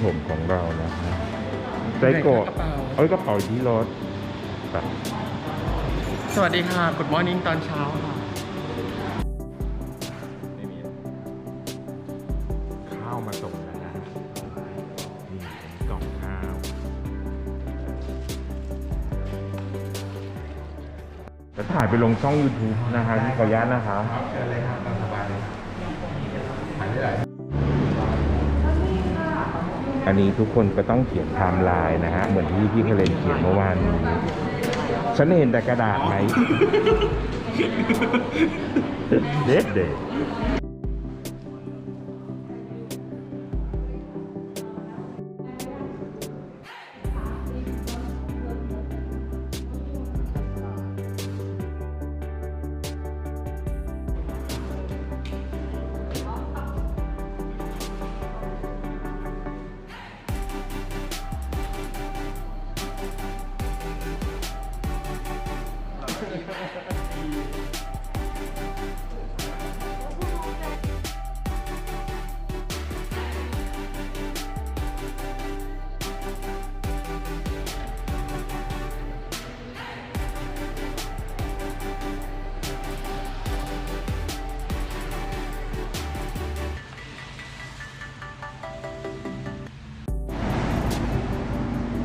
แล้วช่างผมของเรานะฮะใจโกะกระเป๋า เอ้ยกระเป๋าอยู่ที่รถไปสวัสดีค่ะ Good Morning ตอนเช้าค่ะข้าวมาส่งแล้วนะฮะนี่กล่องข้าว จะถ่ายไปลงช่อง YouTube นะฮะที่ขออนุญาตนะคะ เชิญเลยค่ะตามสบายเลยถ่ายได้หลาย อันนี้ทุกคนก็ต้องเขียนไทม์ไลน์นะฮะ เหมือนที่พี่เคเลนเขียนเมื่อวานนี้ฉันเห็นแต่กระดาษไหม เด็ดเด็ด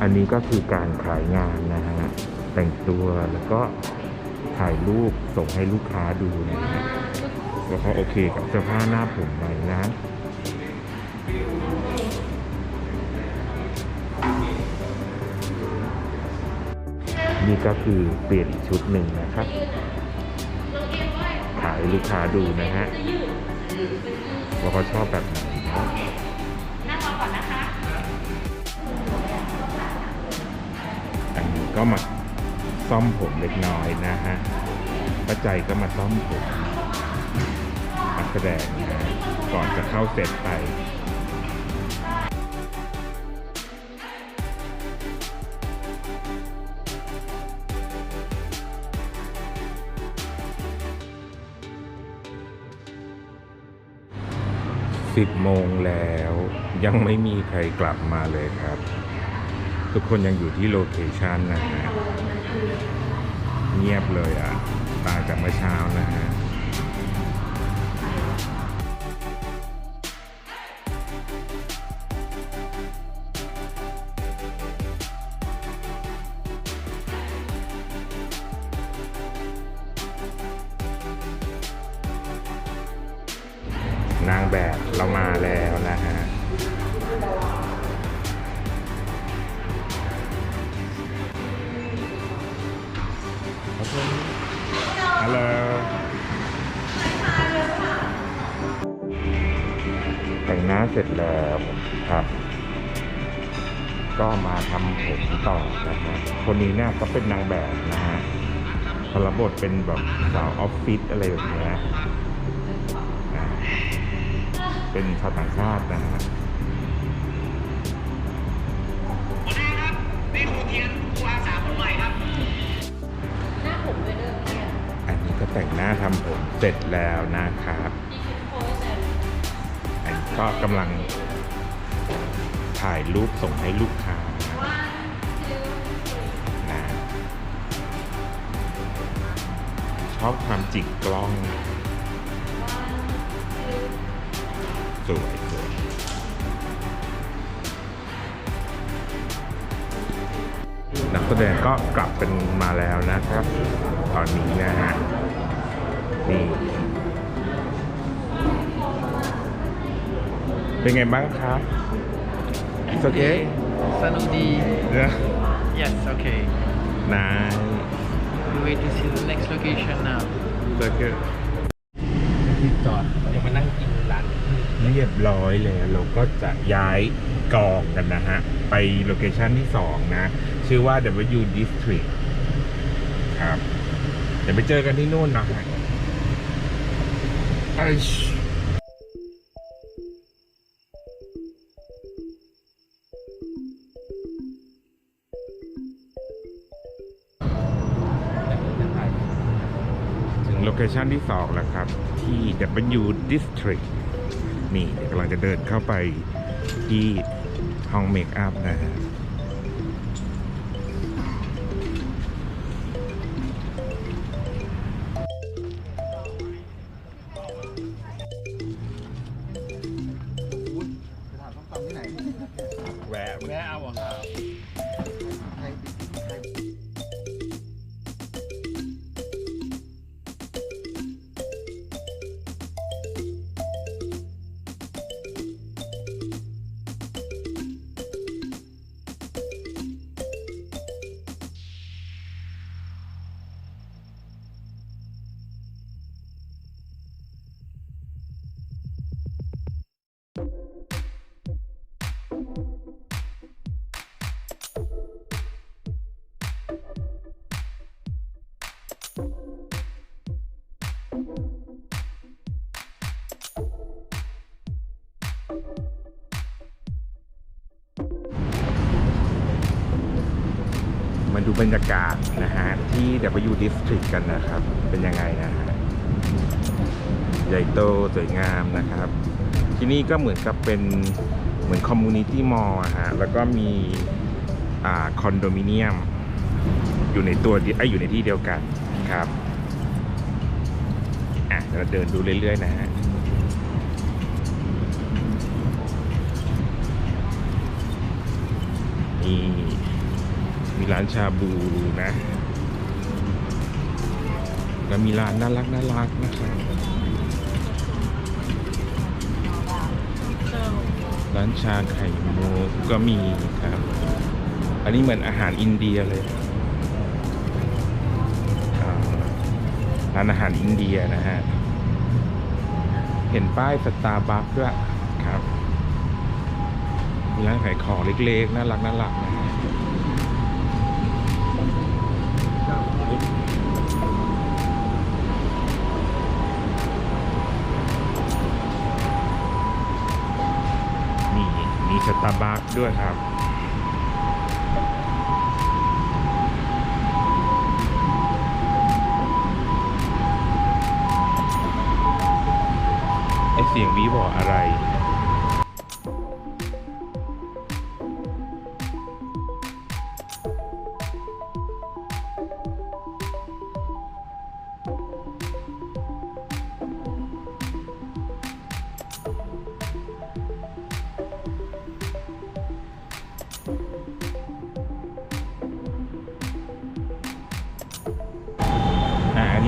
อันนี้ก็คือการขายงานนะฮะ แต่งตัวแล้วก็ถ่ายรูปส่งให้ลูกค้าดูนะฮะว่าเขาโอเคกับเสื้อผ้าหน้าผมไหมนะนี่ก็คือเปลี่ยนชุดหนึ่งนะครับ ขายลูกค้าดูนะฮะว่าเขาชอบแบบไหน ก็มาซ่อมผมเล็กน้อยนะฮะป้าใจก็มาซ่อมผมนักแสดงนะฮะก่อนจะเข้าเสร็จไปสิบโมงแล้วยังไม่มีใครกลับมาเลยครับ ทุกคนยังอยู่ที่โลเคชันนะฮะเงียบเลยอะตาจากเมื่อเช้านะฮะนางแบบเรามาแล้วนะฮะ น้าเสร็จแล้วครับ ก็มาทำผมต่อนะฮะคนนี้เนี่ยก็เป็นนางแบบนะฮะพรับบทเป็นแบบสาวออฟฟิศอะไรแบบเนี้ยอ่าเป็นชาวต่างชาตินะฮะหน้าผมด้วยเดิมเนี่ยอันนี้ก็แต่งหน้าทำผมเสร็จแล้วนะครับ ก็กำลังถ่ายรูปส่งให้ลูกค้านะชอบความจิกกล้อง สวยสวยนักแสดงก็กลับเป็นมาแล้วนะครับ ตอนนี้นะฮะนี่ เป็นไงบ้างครับ It's okay สนุกดี Yeah. yes okay Nice. we wait to see the next location now So good. ที่จอดเดี๋ยวมานั่งกินร้านเรียบร้อยแล้วเราก็จะย้ายกองกันนะฮะ ไปโลเคชันที่2นะ ชื่อว่า W District ครับ เดี๋ยวไปเจอกันที่นู่นนะไอ้ช โลเคชันที่สองแล้วครับ ที่ W District นี่กำลังจะเดินเข้าไปที่ห้องเมคอัพนะฮะ ดูบรรยากาศนะฮะที่ W District กันนะครับ เป็นยังไงนะฮะใหญ่โตสวยงามนะครับ ที่นี่ก็เหมือนกับเป็นเหมือนคอมมูนิตี้มอลล์ฮะแล้วก็มีอคอนโดมิเนียม อยู่ในตัวเดียวเอ้ยอยู่ในที่เดียวกันครับอะเดี๋ยวเราเดินดูเรื่อย ๆ นะฮะนี่ มีร้านชาบูนะ แล้วมีร้านน่ารักน่ารักนะครับร้านชาไข่มุกก็มีครับ อันนี้เหมือนอาหารอินเดียเลยร้านอาหารอินเดียนะฮะ เห็นป้ายสตาร์บัคด้วยครับมีร้านขายของเล็กๆ น่ารักน่ารักนะฮะ มีมีสตาร์บัคด้วยครับ ไอเสียงวีบอกอะไร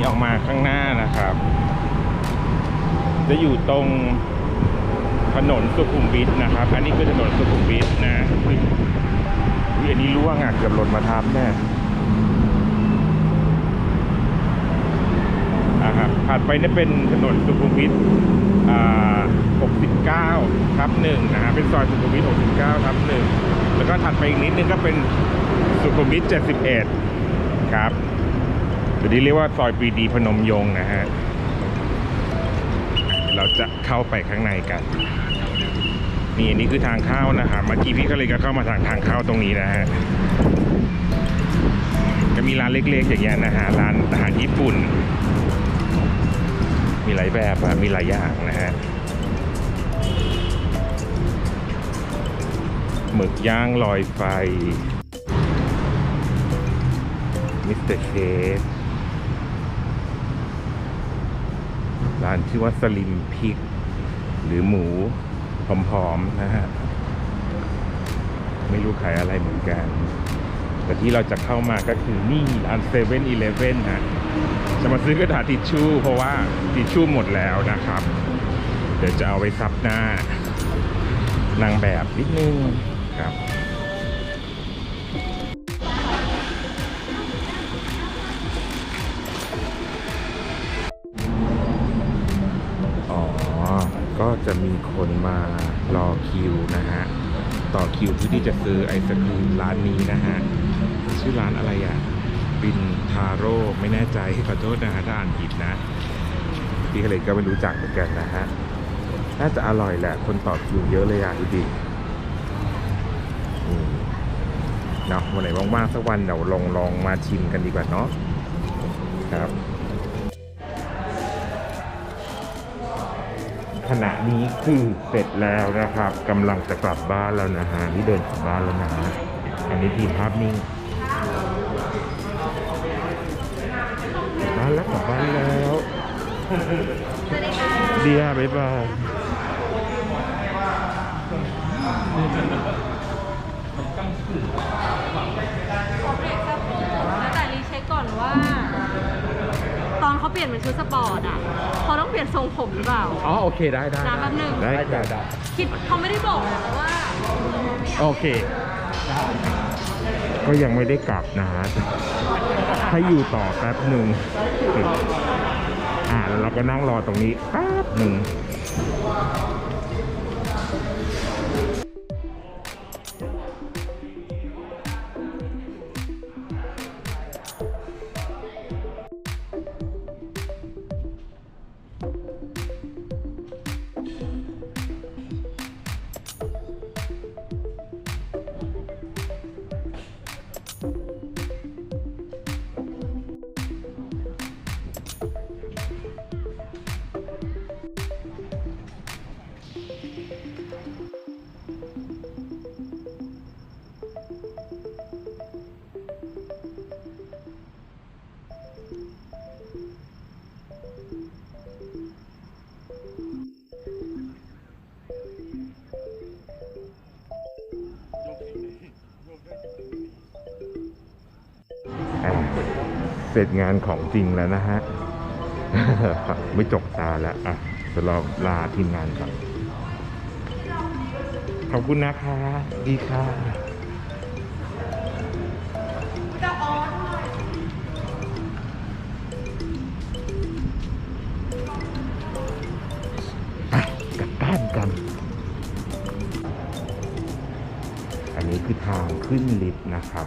ออกมาข้างหน้านะครับ จะอยู่ตรงถนนสุขุมวิทนะครับ อันนี้คือถนนสุขุมวิทนะอันนี้ร่วงอะเกือบหล่นมาทับแน่อ่าครับถัดไปนี่เป็นถนนสุขุมวิท69ทับหนึ่งนะฮะเป็นซอยสุขุมวิท69ทับหนึ่งแล้วก็ถัดไปอีกนิดนึงก็เป็นสุขุมวิท71 ดี๋ยวนี้เรียกว่าซอยปรีดีพนมยงค์นะฮะ เราจะเข้าไปข้างในกัน นี่อันนี้คือทางเข้านะครับเมื่อกี้พี่ก็เลยก็เข้ามาทางทางเข้าตรงนี้นะฮะจะมีร้านเล็กๆอย่างเงี้ยนะฮะร้านอาหารญี่ปุ่น มีหลายแบบอะมีหลายอย่างนะฮะหมึกย่างลอยไฟมิสเตอร์เชฟ ร้านชื่อว่าสลิมพิก หรือหมูผอมๆนะฮะ ไม่รู้ขายอะไรเหมือนกัน แต่ที่เราจะเข้ามาก็คือนี่ร้านเซเว่นอีเลฟเว่นฮะจะมาซื้อกระดาษทิชชู่เพราะว่าทิชชู่หมดแล้วนะครับ เดี๋ยวจะเอาไว้ซับหน้านางแบบนิดนึงครับ จะมีคนมารอคิวนะฮะ ต่อคิวเพื่อที่จะซื้อไอศครีมร้านนี้นะฮะ ชื่อร้านอะไรอะ บินทาโร่ไม่แน่ใจขอโทษนะฮะถ้าอ่านผิดนะพี่ก็เลยก็ไม่รู้จักเหมือนกันนะฮะ น่าจะอร่อยแหละ คนตอบคิวเยอะเลยอะดูดิเนาะวันไหนว่างๆสักวันเดี๋ยวลองลองมาชิมกันดีกว่าเนาะครับ ขณะนี้คือเสร็จแล้วนะครับกำลังจะกลับบ้านแล้วนะฮะนี่เดินกลับบ้านแล้วนะฮะอันนี้ทีมภาพนิ่งกลับบ้านแล้วกลับบ้านแล้วเดียบ๊ายบาย อนเขาเปลี่ยนเป็นชุดสปอร์ตอะเขาต้องเปลี่ยนทรงผมหรือเปล่า อ๋อโอเคได้ได้น้ำแป๊บหนึง ได้ได้ครับได้คิดเขาไม่ได้บอกนะว่าโอเค ก็ยังไม่ได้กลับนะฮะให้อยู่ต่อแป๊บหนึ่งอ่าแล้วเราก็นั่งรอตรงนี้แป๊บหนึ่ง เสร็จงานของจริงแล้วนะฮะ ไม่จกตาแล้วอะจะรอลาทีมงานก่อนขอบคุณนะคะ ดีค่ะอะกลับบ้านกัน อันนี้คือทางขึ้นลิฟต์นะครับ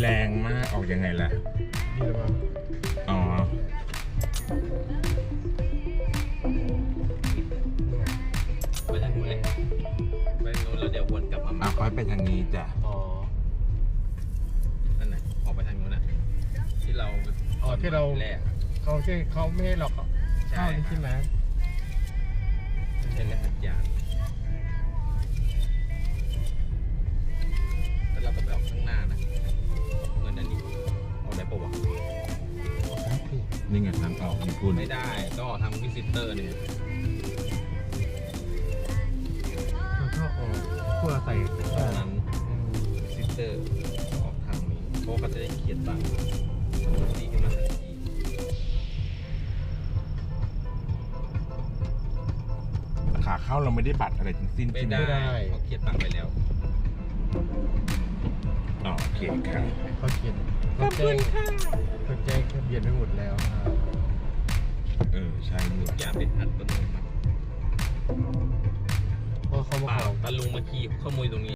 แรงมากออกยังไงล่ะ นี่หรือเปล่าอ๋อ ไปทางนู้นเลยไปทางนู้นแล้วเดี๋ยววนกลับมาอะค่อยไปทางนี้จ้ะ อ๋อ นั่นน่ะออกไปทางนู้นน่ะ ที่เราอ๋อที่เรา แรกอะเขาที่เขาไม่ให้เราเข้าใช่นี่ใช่ไหมไม่ใช่แรกยานแต่ ปะวะนี่ไงทางออกของคุณไม่ได้ต้องออกทางวิสิเตอร์เนี่ยเราก็ออกเพื่อใส่ตอนนั้นวิสิเตอร์ออกทางนี้เพราะว่าเขาจะได้เขียนตังค์ดีขึ้นมาทันทีขาเข้าเราไม่ได้บัตรอะไรทั้งสิ้นไม่ใช่ไหมได้เขาเขียนตังค์ไปแล้วอ๋อโอเคครับเขาเขียน เขาแจ้งเขาแจ้งทะเบียนไปหมดแล้วครับเออใช่ด้วยอย่าเป็นอัตโนมัติเพราะเขามาเปล่าขอ ตาลุงมาขี่ขโมยตรงนี้